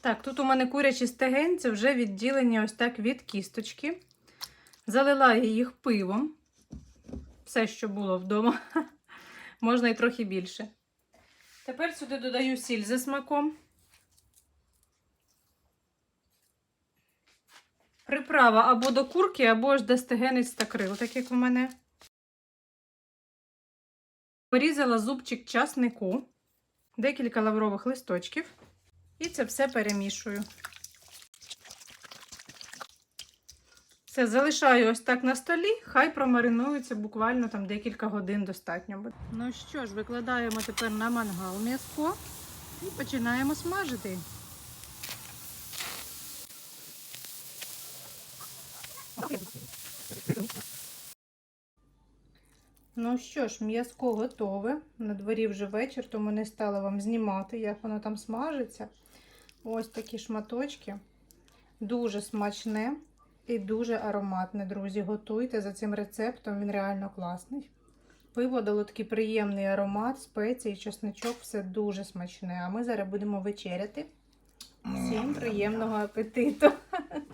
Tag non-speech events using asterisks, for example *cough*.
Так, тут у мене курячі стегенці вже відділені ось так від кісточки. Залила я їх пивом. Все, що було вдома. *laughs* Можна і трохи більше. Тепер сюди додаю сіль за смаком. Приправа або до курки, або ж до стегенець та крил, так як у мене. Порізала зубчик часнику, декілька лаврових листочків. І це все перемішую. Все, залишаю ось так на столі, хай промаринується буквально там декілька годин достатньо буде. Ну що ж, викладаємо тепер на мангал м'яско і починаємо смажити. Ну що ж, м'язко готове. На дворі вже вечір, тому не стала вам знімати, як воно там смажиться. Ось такі шматочки. Дуже смачне і дуже ароматне, друзі. Готуйте за цим рецептом, він реально класний. Пиво дало такий приємний аромат, спеції, чесничок, все дуже смачне. А ми зараз будемо вечеряти. Всім приємного апетиту! *laughs*